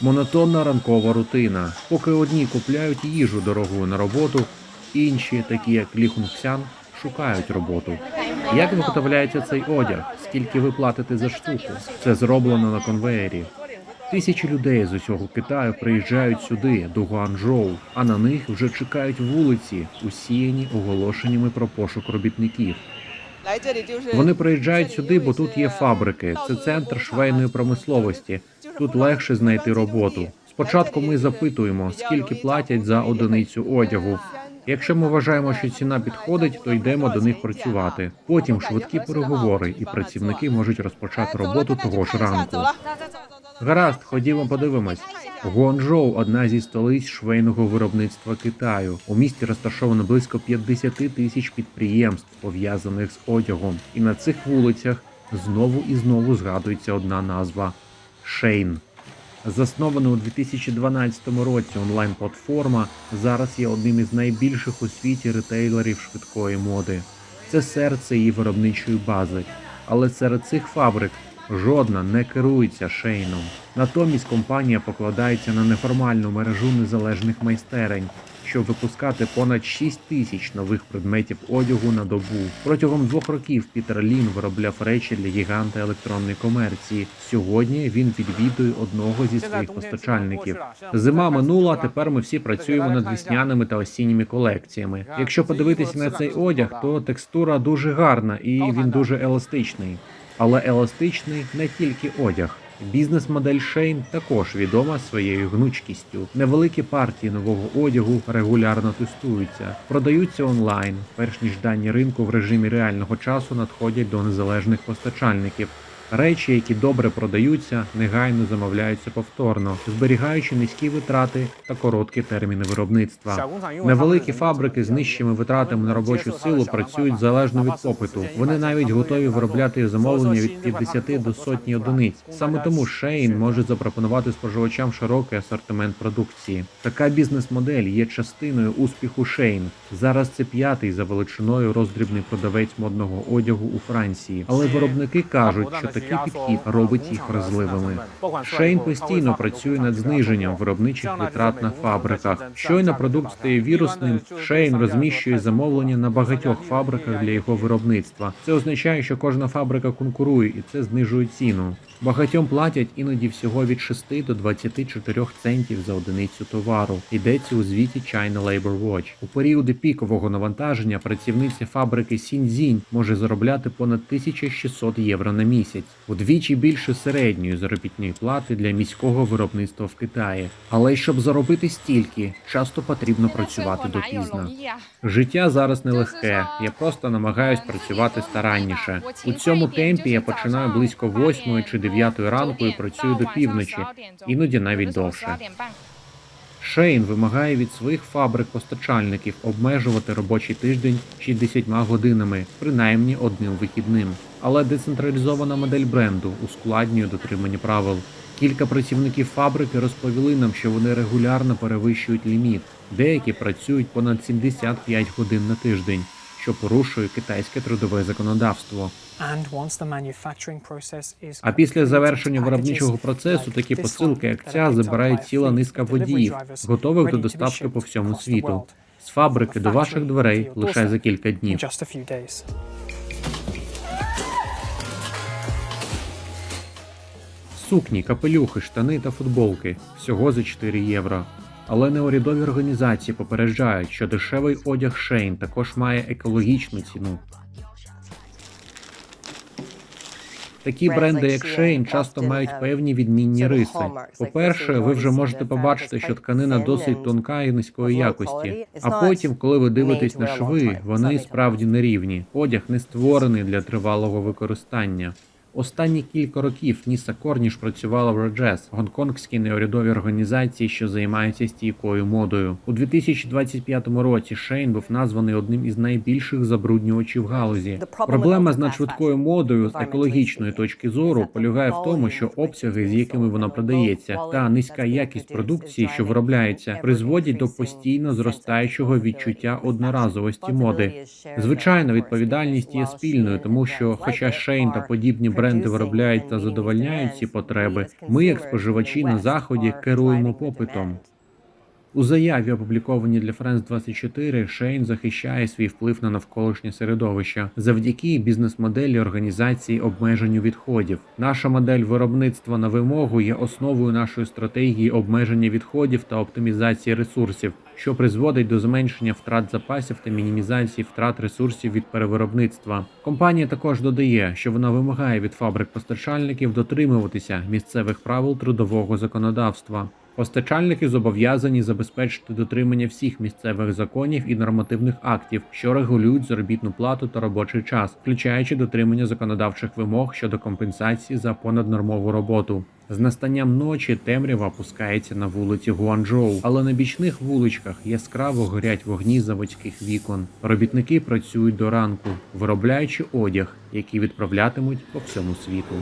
Монотонна ранкова рутина. Поки одні купляють їжу дорогою на роботу, інші, такі як Лі Хунгсян, шукають роботу. Як виготовляється цей одяг? Скільки ви платите за штуку? Це зроблено на конвеєрі. Тисячі людей з усього Китаю приїжджають сюди, до Гуанчжоу, а на них вже чекають вулиці, усіяні оголошеннями про пошук робітників. Вони приїжджають сюди, бо тут є фабрики. Це центр швейної промисловості. Тут легше знайти роботу. Спочатку ми запитуємо, скільки платять за одиницю одягу. Якщо ми вважаємо, що ціна підходить, то йдемо до них працювати. Потім швидкі переговори, і працівники можуть розпочати роботу того ж ранку. Гаразд, ходімо подивимось. Гуанчжоу – одна зі столиць швейного виробництва Китаю. У місті розташовано близько 50 тисяч підприємств, пов'язаних з одягом. І на цих вулицях знову і знову згадується одна назва Шейн. Заснована у 2012 році онлайн-платформа зараз є одним із найбільших у світі ретейлерів швидкої моди. Це серце її виробничої бази. Але серед цих фабрик жодна не керується шейном. Натомість компанія покладається на неформальну мережу незалежних майстерень, щоб випускати понад 6 тисяч нових предметів одягу на добу. Протягом двох років Пітер Лін виробляв речі для гіганта електронної комерції. Сьогодні він відвідує одного зі своїх постачальників. Зима минула. Тепер ми всі працюємо над вісняними та осінніми колекціями. Якщо подивитися на цей одяг, то текстура дуже гарна і він дуже еластичний. Але еластичний не тільки одяг. Бізнес-модель Шейн також відома своєю гнучкістю. Невеликі партії нового одягу регулярно тестуються, продаються онлайн, перш ніж дані ринку в режимі реального часу надходять до незалежних постачальників. Речі, які добре продаються, негайно замовляються повторно, зберігаючи низькі витрати та короткі терміни виробництва. Невеликі фабрики з нижчими витратами на робочу силу працюють залежно від попиту. Вони навіть готові виробляти замовлення від 50 до сотні одиниць. Саме тому Shein може запропонувати споживачам широкий асортимент продукції. Така бізнес-модель є частиною успіху Shein. Зараз це п'ятий за величиною роздрібний продавець модного одягу у Франції. Але виробники кажуть, що такий підхід робить їх вразливими. Шейн постійно працює над зниженням виробничих витрат на фабриках. Щойно продукт стає вірусним. Шейн розміщує замовлення на багатьох фабриках для його виробництва. Це означає, що кожна фабрика конкурує, і це знижує ціну. Багатьом платять іноді всього від 6 до 24 центів за одиницю товару. Йдеться у звіті China Labor Watch. У періоди пікового навантаження працівниця фабрики Сіньцзінь може заробляти понад 1600 євро на місяць, удвічі більше середньої заробітної плати для міського виробництва в Китаї. Але щоб заробити стільки, часто потрібно працювати допізно. Життя зараз нелегке. Я просто намагаюсь працювати старанніше. У цьому темпі я починаю близько 8 чи 9 ранку і працюю до півночі, іноді навіть довше. Шейн вимагає від своїх фабрик-постачальників обмежувати робочий тиждень 60 годинами, принаймні одним вихідним. Але децентралізована модель бренду ускладнює дотримання правил. Кілька працівників фабрики розповіли нам, що вони регулярно перевищують ліміт. Деякі працюють понад 75 годин на тиждень, що порушує китайське трудове законодавство. А після завершення виробничого процесу такі посилки, як ця, забирає ціла низка водіїв, готових до доставки по всьому світу. З фабрики до ваших дверей лише за кілька днів. Сукні, капелюхи, штани та футболки всього за 4 євро. Але неурядові організації попереджають, що дешевий одяг Шейн також має екологічну ціну. Такі бренди, як Шейн, часто мають певні відмінні риси. По-перше, ви вже можете побачити, що тканина досить тонка і низької якості. А потім, коли ви дивитесь на шви, вони справді нерівні. Одяг не створений для тривалого використання. Останні кілька років Ніса Корніш працювала в Реджес, гонконгській неурядовій організації, що займається стійкою модою. У 2025 році Шейн був названий одним із найбільших забруднювачів галузі. Проблема з надшвидкою модою з екологічної точки зору полягає в тому, що обсяги, з якими вона продається, та низька якість продукції, що виробляється, призводять до постійно зростаючого відчуття одноразовості моди. Звичайно, відповідальність є спільною, тому що, хоча Шейн та подібні бренди бренди виробляють та задовольняють ці потреби, ми, як споживачі на заході, керуємо попитом. У заяві, опублікованій для France 24, Шейн захищає свій вплив на навколишнє середовище завдяки бізнес-моделі організації обмеженню відходів. Наша модель виробництва на вимогу є основою нашої стратегії обмеження відходів та оптимізації ресурсів, що призводить до зменшення втрат запасів та мінімізації втрат ресурсів від перевиробництва. Компанія також додає, що вона вимагає від фабрик-постачальників дотримуватися місцевих правил трудового законодавства. Постачальники зобов'язані забезпечити дотримання всіх місцевих законів і нормативних актів, що регулюють заробітну плату та робочий час, включаючи дотримання законодавчих вимог щодо компенсації за понаднормову роботу. З настанням ночі темрява опускається на вулиці Гуанчжоу, але на бічних вуличках яскраво горять вогні заводських вікон. Робітники працюють до ранку, виробляючи одяг, який відправлятимуть по всьому світу.